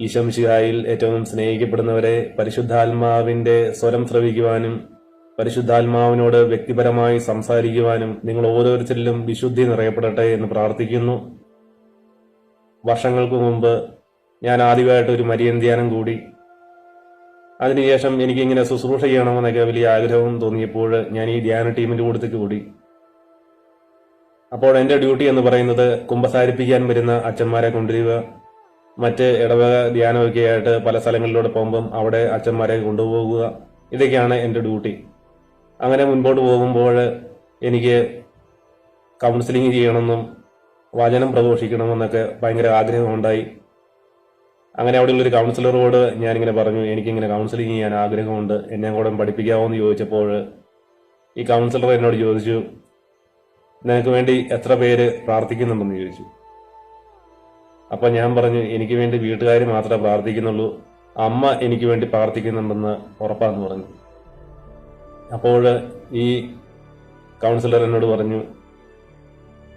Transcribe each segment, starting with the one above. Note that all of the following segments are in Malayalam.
ഈശംശിഹായിൽ ഏറ്റവും സ്നേഹിക്കപ്പെടുന്നവരെ പരിശുദ്ധാത്മാവിന്റെ സ്വരം ശ്രവിക്കുവാനും പരിശുദ്ധാത്മാവിനോട് വ്യക്തിപരമായി സംസാരിക്കുവാനും നിങ്ങൾ ഓരോരുത്തരിലും വിശുദ്ധി നിറയപ്പെടട്ടെ എന്ന് പ്രാർത്ഥിക്കുന്നു. വർഷങ്ങൾക്ക് മുമ്പ് ഞാൻ ആദ്യമായിട്ട് ഒരു മരിയൻ ധ്യാനം കൂടി. അതിനുശേഷം എനിക്കിങ്ങനെ ശുശ്രൂഷ ചെയ്യണമെന്നൊക്കെ വലിയ ആഗ്രഹം തോന്നിയപ്പോൾ ഞാൻ ഈ ധ്യാന ടീമിന്റെ കൂട്ടത്തിൽ കൂടി. അപ്പോൾ എന്റെ ഡ്യൂട്ടി എന്ന് പറയുന്നത് കുമ്പസാരിപ്പിക്കാൻ വരുന്ന അച്ഛന്മാരെ കൊണ്ടുവരിക. മറ്റ് ഇടവക ധ്യാനമൊക്കെ ആയിട്ട് പല സ്ഥലങ്ങളിലൂടെ പോകുമ്പം അവിടെ അച്ഛന്മാരെ കൊണ്ടുപോകുക. ഇതൊക്കെയാണ് എന്റെ ഡ്യൂട്ടി. അങ്ങനെ മുൻപോട്ട് പോകുമ്പോൾ എനിക്ക് കൗൺസിലിംഗ് ചെയ്യണമെന്നും വചനം പ്രഘോഷിക്കണമെന്നൊക്കെ ഭയങ്കര ആഗ്രഹമുണ്ടായി. അങ്ങനെ അവിടെയുള്ളൊരു കൗൺസിലറോട് ഞാനിങ്ങനെ പറഞ്ഞു എനിക്കിങ്ങനെ കൗൺസിലിംഗ് ചെയ്യാൻ ആഗ്രഹമുണ്ട്. എന്നെ കൂടെ പഠിപ്പിക്കാമോ എന്ന് ചോദിച്ചപ്പോൾ ഈ കൗൺസിലർ എന്നോട് ചോദിച്ചു നിനക്ക് വേണ്ടി എത്ര പേര് പ്രാർത്ഥിക്കുന്നുണ്ടെന്ന് ചോദിച്ചു. അപ്പൊ ഞാൻ പറഞ്ഞു എനിക്ക് വേണ്ടി വീട്ടുകാർ മാത്രമേ പ്രാർത്ഥിക്കുന്നുള്ളൂ. അമ്മ എനിക്ക് വേണ്ടി പ്രാർത്ഥിക്കുന്നുണ്ടെന്ന് ഉറപ്പാന്ന് പറഞ്ഞു. അപ്പോൾ ഈ കൗൺസിലർ എന്നോട് പറഞ്ഞു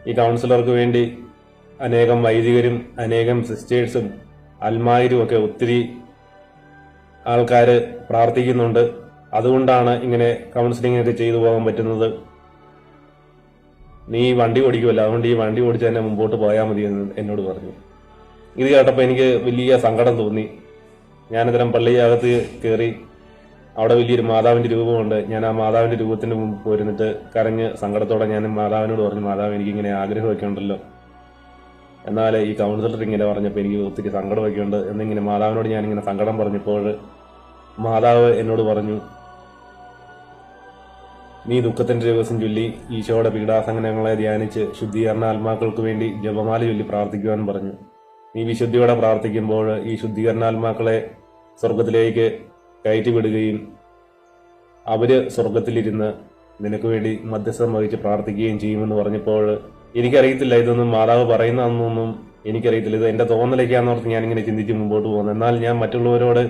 ഈ കൗൺസിലർക്ക് വേണ്ടി അനേകം വൈദികരും അനേകം സിസ്റ്റേഴ്സും അൽമാരും ഒക്കെ ഒത്തിരി ആൾക്കാർ പ്രാർത്ഥിക്കുന്നുണ്ട്. അതുകൊണ്ടാണ് ഇങ്ങനെ കൗൺസിലിംഗ് ഒക്കെ ചെയ്തു പോകാൻ പറ്റുന്നത്. നീ വണ്ടി ഓടിക്കുമല്ലോ അതുകൊണ്ട് ഈ വണ്ടി ഓടിച്ച് തന്നെ മുമ്പോട്ട് പോയാൽ മതി എന്ന് എന്നോട് പറഞ്ഞു. ഇത് കേട്ടപ്പോൾ എനിക്ക് വലിയ സങ്കടം തോന്നി. ഞാനിത്തരം പള്ളിയകത്ത് കയറി അവിടെ വലിയൊരു മാതാവിന്റെ രൂപമുണ്ട്. ഞാൻ ആ മാതാവിന്റെ രൂപത്തിന്റെ മുമ്പ് പോയിരുന്നിട്ട് കരഞ്ഞ് സങ്കടത്തോടെ ഞാൻ മാതാവിനോട് പറഞ്ഞു മാതാവ് എനിക്കിങ്ങനെ ആഗ്രഹമൊക്കെ ഉണ്ടല്ലോ. എന്നാൽ ഈ കൗൺസിലർ ഇങ്ങനെ പറഞ്ഞപ്പോൾ എനിക്ക് ഒത്തിരി സങ്കടമൊക്കെ ഉണ്ട്. എന്നിങ്ങനെ മാതാവിനോട് ഞാനിങ്ങനെ സങ്കടം പറഞ്ഞപ്പോൾ മാതാവ് എന്നോട് പറഞ്ഞു നീ ദുഃഖത്തിന്റെ ദിവസം ചൊല്ലി ഈശോയുടെ പീഡാസംഗനങ്ങളെ ധ്യാനിച്ച് ശുദ്ധീകരണ ആത്മാക്കൾക്ക് വേണ്ടി ജപമാല ചൊല്ലി പ്രാർത്ഥിക്കുവാൻ പറഞ്ഞു. നീ വിശുദ്ധിയോടെ പ്രാർത്ഥിക്കുമ്പോൾ ഈ ശുദ്ധീകരണാത്മാക്കളെ സ്വർഗത്തിലേക്ക് കയറ്റിവിടുകയും അവർ സ്വർഗത്തിലിരുന്ന് നിനക്ക് വേണ്ടി മധ്യസ്ഥം വഹിച്ച് പ്രാർത്ഥിക്കുകയും ചെയ്യുമെന്ന് പറഞ്ഞപ്പോൾ എനിക്കറിയത്തില്ല ഇതൊന്നും മാതാവ് പറയുന്നതെന്നൊന്നും എനിക്കറിയത്തില്ല ഇത് എന്റെ തോന്നലേക്കാന്നോർത്ത് ഞാനിങ്ങനെ ചിന്തിച്ച് മുമ്പോട്ട് പോകുന്നു. എന്നാൽ ഞാൻ മറ്റുള്ളവരോട്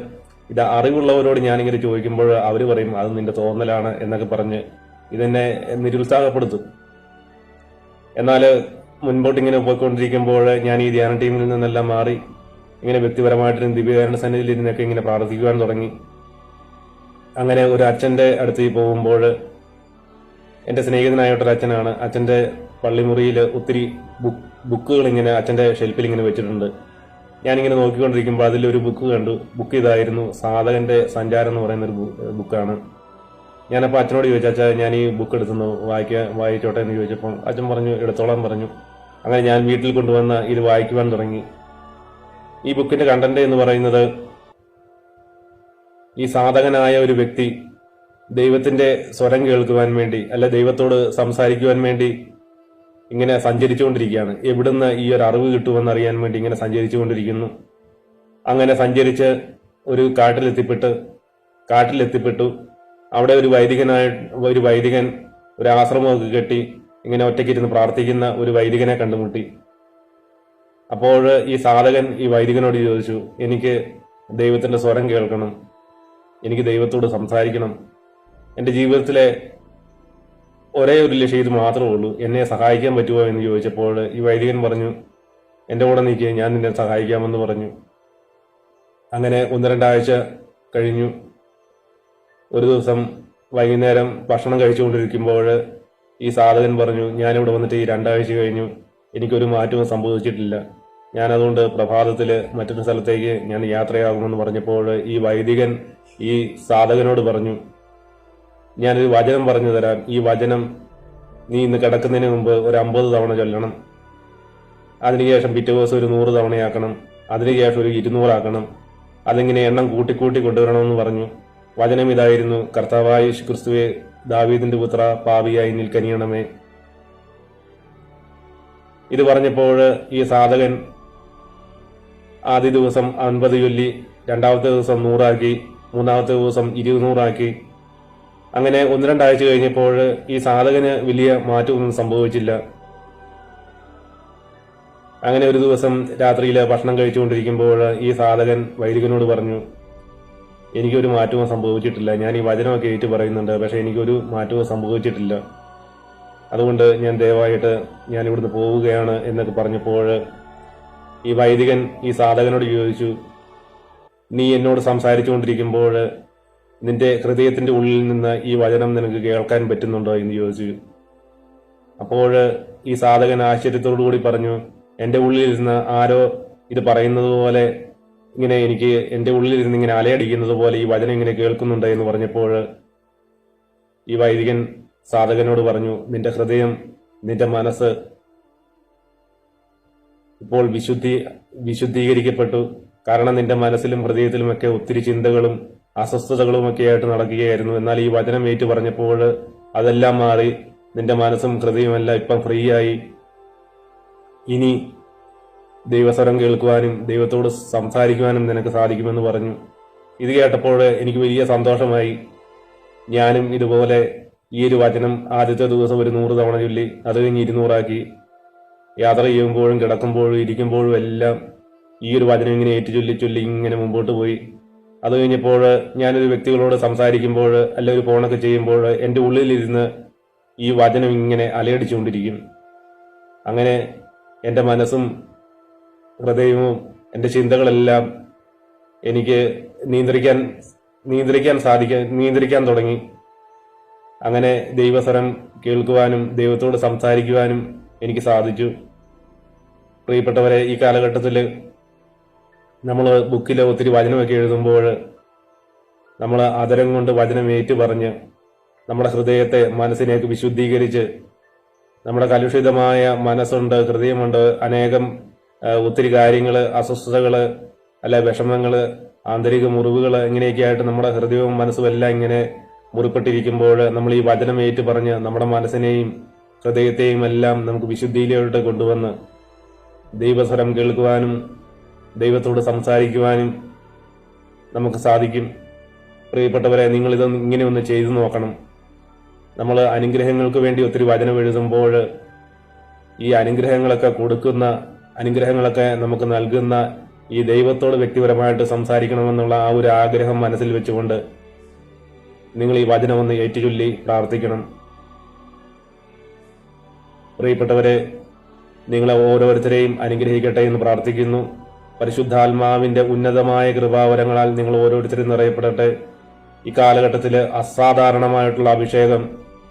ഇത് അറിവുള്ളവരോട് ഞാനിങ്ങനെ ചോദിക്കുമ്പോൾ അവർ പറയും അത് നിന്റെ തോന്നലാണ് എന്നൊക്കെ പറഞ്ഞ് ഇതെന്നെ നിരുത്സാഹപ്പെടുത്തും. എന്നാൽ മുൻപോട്ട് ഇങ്ങനെ പോയിക്കൊണ്ടിരിക്കുമ്പോൾ ഞാൻ ഈ ധ്യാന ടീമിൽ നിന്നെല്ലാം മാറി ഇങ്ങനെ വ്യക്തിപരമായിട്ടും ദിവ്യകാരണ സന്നിധിയിൽ ഇരുന്നൊക്കെ ഇങ്ങനെ പ്രാർത്ഥിക്കുവാൻ തുടങ്ങി. അങ്ങനെ ഒരു അച്ഛന്റെ അടുത്ത് പോകുമ്പോൾ എന്റെ സ്നേഹിതനായിട്ടൊരു അച്ഛനാണ്. അച്ഛന്റെ പള്ളിമുറിയിൽ ഒത്തിരി ബുക്ക് ബുക്കുകൾ ഇങ്ങനെ അച്ഛന്റെ ഷെൽഫിൽ ഇങ്ങനെ വെച്ചിട്ടുണ്ട്. ഞാനിങ്ങനെ നോക്കിക്കൊണ്ടിരിക്കുമ്പോൾ അതിലൊരു ബുക്ക് കണ്ടു. ബുക്ക് ഇതായിരുന്നു സാധകന്റെ സഞ്ചാരം എന്ന് പറയുന്ന ഒരു ബുക്കാണ്. ഞാനപ്പോൾ അച്ഛനോട് ചോദിച്ചു അച്ഛാ ഞാൻ ഈ ബുക്ക് എടുത്തുനിന്ന് വായിക്കാൻ വായിച്ചോട്ടെ? എന്ന് ചോദിച്ചപ്പോൾ അച്ഛൻ പറഞ്ഞു എടുത്തോളാൻ പറഞ്ഞു. അങ്ങനെ ഞാൻ വീട്ടിൽ കൊണ്ടുവന്ന് ഇത് വായിക്കുവാൻ തുടങ്ങി. ഈ ബുക്കിന്റെ കണ്ടന്റ് എന്ന് പറയുന്നത് ഈ സാധകനായ ഒരു വ്യക്തി ദൈവത്തിന്റെ സ്വരം കേൾക്കുവാൻ വേണ്ടി അല്ല ദൈവത്തോട് സംസാരിക്കുവാൻ വേണ്ടി ഇങ്ങനെ സഞ്ചരിച്ചുകൊണ്ടിരിക്കുകയാണ്. എവിടുന്ന് ഈ ഒരു അറിവ് കിട്ടുമെന്ന് അറിയാൻ വേണ്ടി ഇങ്ങനെ സഞ്ചരിച്ചുകൊണ്ടിരിക്കുന്നു. അങ്ങനെ സഞ്ചരിച്ച് ഒരു കാട്ടിലെത്തിപ്പെട്ട് കാട്ടിലെത്തിപ്പെട്ടു. അവിടെ ഒരു വൈദികനായ ഒരു വൈദികൻ ഒരു ആശ്രമമൊക്കെ കെട്ടി ഇങ്ങനെ ഒറ്റയ്ക്കിരുന്ന് പ്രാർത്ഥിക്കുന്ന ഒരു വൈദികനെ കണ്ടുമുട്ടി. അപ്പോൾ ഈ സാധകൻ ഈ വൈദികനോട് ചോദിച്ചു എനിക്ക് ദൈവത്തിന്റെ സ്വരം കേൾക്കണം. എനിക്ക് ദൈവത്തോട് സംസാരിക്കണം. എന്റെ ജീവിതത്തിലെ ഒരേ ഒരു ലക്ഷ്യം ഇത് മാത്രമേ ഉള്ളൂ. എന്നെ സഹായിക്കാൻ പറ്റുമോ? എന്ന് ചോദിച്ചപ്പോൾ ഈ വൈദികൻ പറഞ്ഞു എന്റെ കൂടെ നീക്കി ഞാൻ നിന്നെ സഹായിക്കാമെന്ന് പറഞ്ഞു. അങ്ങനെ ഒന്ന് രണ്ടാഴ്ച കഴിഞ്ഞു. ഒരു ദിവസം വൈകുന്നേരം ഭക്ഷണം കഴിച്ചുകൊണ്ടിരിക്കുമ്പോൾ ഈ സാധകൻ പറഞ്ഞു ഞാനിവിടെ വന്നിട്ട് ഈ രണ്ടാഴ്ച കഴിഞ്ഞു. എനിക്കൊരു മാറ്റവും സംഭവിച്ചിട്ടില്ല. ഞാൻ അതുകൊണ്ട് പ്രഭാതത്തിൽ മറ്റൊരു സ്ഥലത്തേക്ക് ഞാൻ യാത്രയാകുമെന്ന് പറഞ്ഞപ്പോൾ ഈ വൈദികൻ ഈ സാധകനോട് പറഞ്ഞു ഞാനൊരു വചനം പറഞ്ഞു തരാം. ഈ വചനം നീ ഇന്ന് കിടക്കുന്നതിന് മുമ്പ് ഒരു അമ്പത് തവണ ചൊല്ലണം. അതിനുശേഷം പിറ്റേ ദിവസം ഒരു നൂറ് തവണയാക്കണം. അതിനുശേഷം ഒരു ഇരുന്നൂറാക്കണം. അതിങ്ങനെ എണ്ണം കൂട്ടിക്കൂട്ടി കൊണ്ടുവരണമെന്ന് പറഞ്ഞു. വചനം ഇതായിരുന്നു. കർത്താവായ ക്രിസ്തുവെ ദാവീദിന്റെ പുത്ര പാപിയായി നിൽക്കനിയണമേ ഇത് പറഞ്ഞപ്പോൾ ഈ സാധകൻ ആദ്യ ദിവസം അൻപത് ചൊല്ലി രണ്ടാമത്തെ ദിവസം നൂറാക്കി മൂന്നാമത്തെ ദിവസം ഇരുന്നൂറാക്കി. അങ്ങനെ ഒന്ന് രണ്ടാഴ്ച കഴിഞ്ഞപ്പോൾ ഈ സാധകന് വലിയ മാറ്റമൊന്നും സംഭവിച്ചില്ല. അങ്ങനെ ഒരു ദിവസം രാത്രിയിൽ ഭക്ഷണം കഴിച്ചുകൊണ്ടിരിക്കുമ്പോൾ ഈ സാധകൻ വൈദികനോട് പറഞ്ഞു എനിക്കൊരു മാറ്റവും സംഭവിച്ചിട്ടില്ല. ഞാൻ ഈ വചനമൊക്കെ ഏറ്റു പറയുന്നുണ്ട് പക്ഷെ എനിക്കൊരു മാറ്റവും സംഭവിച്ചിട്ടില്ല. അതുകൊണ്ട് ഞാൻ ദയവായിട്ട് ഞാൻ ഇവിടുന്ന് പോവുകയാണ് എന്നൊക്കെ പറഞ്ഞപ്പോൾ ഈ വൈദികൻ ഈ സാധകനോട് ചോദിച്ചു നീ എന്നോട് സംസാരിച്ചുകൊണ്ടിരിക്കുമ്പോൾ നിന്റെ ഹൃദയത്തിന്റെ ഉള്ളിൽ നിന്ന് ഈ വചനം നിനക്ക് കേൾക്കാൻ പറ്റുന്നുണ്ടോ? എന്ന് ചോദിച്ചു. അപ്പോൾ ഈ സാധകൻ ആശ്ചര്യത്തോടു കൂടി പറഞ്ഞു എന്റെ ഉള്ളിൽ നിന്ന് ആരോ ഇത് പറയുന്നത് പോലെ ഇങ്ങനെ എനിക്ക് എന്റെ ഉള്ളിലിരുന്ന് ഇങ്ങനെ അലയടിക്കുന്നത് പോലെ ഈ വചനം ഇങ്ങനെ കേൾക്കുന്നുണ്ട് എന്ന് പറഞ്ഞപ്പോൾ ഈ വൈദികൻ സാധകനോട് പറഞ്ഞു നിന്റെ ഹൃദയം നിന്റെ മനസ്സ് ഇപ്പോൾ വിശുദ്ധി വിശുദ്ധീകരിക്കപ്പെട്ടു. കാരണം നിന്റെ മനസ്സിലും ഹൃദയത്തിലുമൊക്കെ ഒത്തിരി ചിന്തകളും അസ്വസ്ഥതകളും ഒക്കെ ആയിട്ട് നടക്കുകയായിരുന്നു. എന്നാൽ ഈ വചനം ഏറ്റു പറഞ്ഞപ്പോൾ അതെല്ലാം മാറി. നിന്റെ മനസ്സും ഹൃദയവുമെല്ലാം ഇപ്പം ഫ്രീ ആയി ഇനി ദൈവസ്വരം കേൾക്കുവാനും ദൈവത്തോട് സംസാരിക്കുവാനും നിനക്ക് സാധിക്കുമെന്ന് പറഞ്ഞു. ഇത് കേട്ടപ്പോൾ എനിക്ക് വലിയ സന്തോഷമായി. ഞാനും ഇതുപോലെ ഈ ഒരു വചനം ആദ്യത്തെ ദിവസം ഒരു നൂറ് തവണ ചൊല്ലി അത് കഴിഞ്ഞ് ഇരുന്നൂറാക്കി. യാത്ര ചെയ്യുമ്പോഴും കിടക്കുമ്പോഴും ഇരിക്കുമ്പോഴും എല്ലാം ഈ ഒരു വചനം ഇങ്ങനെ ഏറ്റു ചൊല്ലി ചൊല്ലി ഇങ്ങനെ മുമ്പോട്ട് പോയി. അത് കഴിഞ്ഞപ്പോൾ ഞാനൊരു വ്യക്തികളോട് സംസാരിക്കുമ്പോൾ അല്ല ഒരു ഫോണൊക്കെ ചെയ്യുമ്പോൾ എന്റെ ഉള്ളിലിരുന്ന് ഈ വചനം ഇങ്ങനെ അലയടിച്ചുകൊണ്ടിരിക്കും. അങ്ങനെ എന്റെ മനസ്സും ഹൃദയവും എന്റെ ചിന്തകളെല്ലാം എനിക്ക് നിയന്ത്രിക്കാൻ നിയന്ത്രിക്കാൻ സാധിക്കാൻ നിയന്ത്രിക്കാൻ തുടങ്ങി. അങ്ങനെ ദൈവസ്വരം കേൾക്കുവാനും ദൈവത്തോട് സംസാരിക്കുവാനും എനിക്ക് സാധിച്ചു. പ്രിയപ്പെട്ടവരെ ഈ കാലഘട്ടത്തിൽ നമ്മൾ ബുക്കിൽ ഒത്തിരി വചനമൊക്കെ എഴുതുമ്പോൾ നമ്മൾ അതരം കൊണ്ട് വചനം ഏറ്റു പറഞ്ഞ് നമ്മുടെ ഹൃദയത്തെ മനസ്സിനേക്ക് വിശുദ്ധീകരിച്ച് നമ്മുടെ കലുഷിതമായ മനസ്സുണ്ട് ഹൃദയമുണ്ട് അനേകം ഒത്തിരി കാര്യങ്ങൾ അസ്വസ്ഥതകൾ അല്ല വിഷമങ്ങൾ ആന്തരിക മുറിവുകൾ ഇങ്ങനെയൊക്കെ ആയിട്ട് നമ്മുടെ ഹൃദയവും മനസ്സും എല്ലാം ഇങ്ങനെ മുറിപ്പെട്ടിരിക്കുമ്പോൾ നമ്മൾ ഈ വചനം ഏറ്റു പറഞ്ഞ് നമ്മുടെ മനസ്സിനെയും ഹൃദയത്തെയും എല്ലാം നമുക്ക് വിശുദ്ധിയിലോട്ട് കൊണ്ടുവന്ന് ദൈവസ്വരം കേൾക്കുവാനും ദൈവത്തോട് സംസാരിക്കുവാനും നമുക്ക് സാധിക്കും. പ്രിയപ്പെട്ടവരെ നിങ്ങൾ ഇതൊന്ന് ഇങ്ങനെ ഒന്ന് ചെയ്തു നോക്കണം. നമ്മൾ അനുഗ്രഹങ്ങൾക്ക് വേണ്ടി ഒത്തിരി വചനം എഴുതുമ്പോൾ ഈ അനുഗ്രഹങ്ങളൊക്കെ കൊടുക്കുന്ന അനുഗ്രഹങ്ങളൊക്കെ നമുക്ക് നൽകുന്ന ഈ ദൈവത്തോട് വ്യക്തിപരമായിട്ട് സംസാരിക്കണമെന്നുള്ള ആ ഒരു ആഗ്രഹം മനസ്സിൽ വെച്ചുകൊണ്ട് നിങ്ങൾ ഈ വചനം ഒന്ന് ഏറ്റുചൊല്ലി പ്രാർത്ഥിക്കണം. പ്രിയപ്പെട്ടവരെ നിങ്ങളെ ഓരോരുത്തരെയും അനുഗ്രഹിക്കട്ടെ എന്ന് പ്രാർത്ഥിക്കുന്നു. പരിശുദ്ധാത്മാവിന്റെ ഉന്നതമായ കൃപാവരങ്ങളാൽ നിങ്ങൾ ഓരോരുത്തരും നിറയപ്പെടട്ടെ. ഈ കാലഘട്ടത്തിൽ അസാധാരണമായിട്ടുള്ള അഭിഷേകം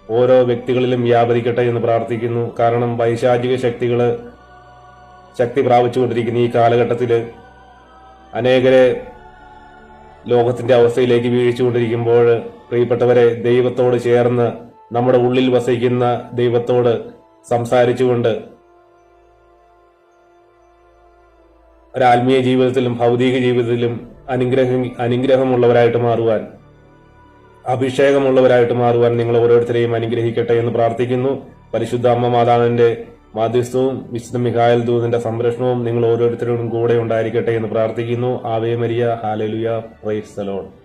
ഓരോ വ്യക്തികളിലും വ്യാപരിക്കട്ടെ എന്ന് പ്രാർത്ഥിക്കുന്നു. കാരണം വൈശാചിക ശക്തികൾ ശക്തി പ്രാപിച്ചുകൊണ്ടിരിക്കുന്ന ഈ കാലഘട്ടത്തിൽ അനേകരെ ലോകത്തിന്റെ അവസ്ഥയിലേക്ക് വീഴിച്ചുകൊണ്ടിരിക്കുമ്പോൾ പ്രിയപ്പെട്ടവരെ ദൈവത്തോട് ചേർന്ന് നമ്മുടെ ഉള്ളിൽ വസിക്കുന്ന ദൈവത്തോട് സംസാരിച്ചുകൊണ്ട് ഒരാത്മീയ ജീവിതത്തിലും ഭൗതിക ജീവിതത്തിലും അനുഗ്രഹം അനുഗ്രഹമുള്ളവരായിട്ട് മാറുവാൻ അഭിഷേകമുള്ളവരായിട്ട് മാറുവാൻ നിങ്ങൾ ഓരോരുത്തരെയും അനുഗ്രഹിക്കട്ടെ എന്ന് പ്രാർത്ഥിക്കുന്നു. പരിശുദ്ധ അമ്മ മാതാവിന്റെ മാധ്യസ്ഥവും വിശുദ്ധ മിഹായൽ ദൂതിന്റെ സംരക്ഷണവും നിങ്ങൾ ഓരോരുത്തരോടും കൂടെ ഉണ്ടായിരിക്കട്ടെ എന്ന് പ്രാർത്ഥിക്കുന്നു. Ave Maria. Hallelujah praise Lord.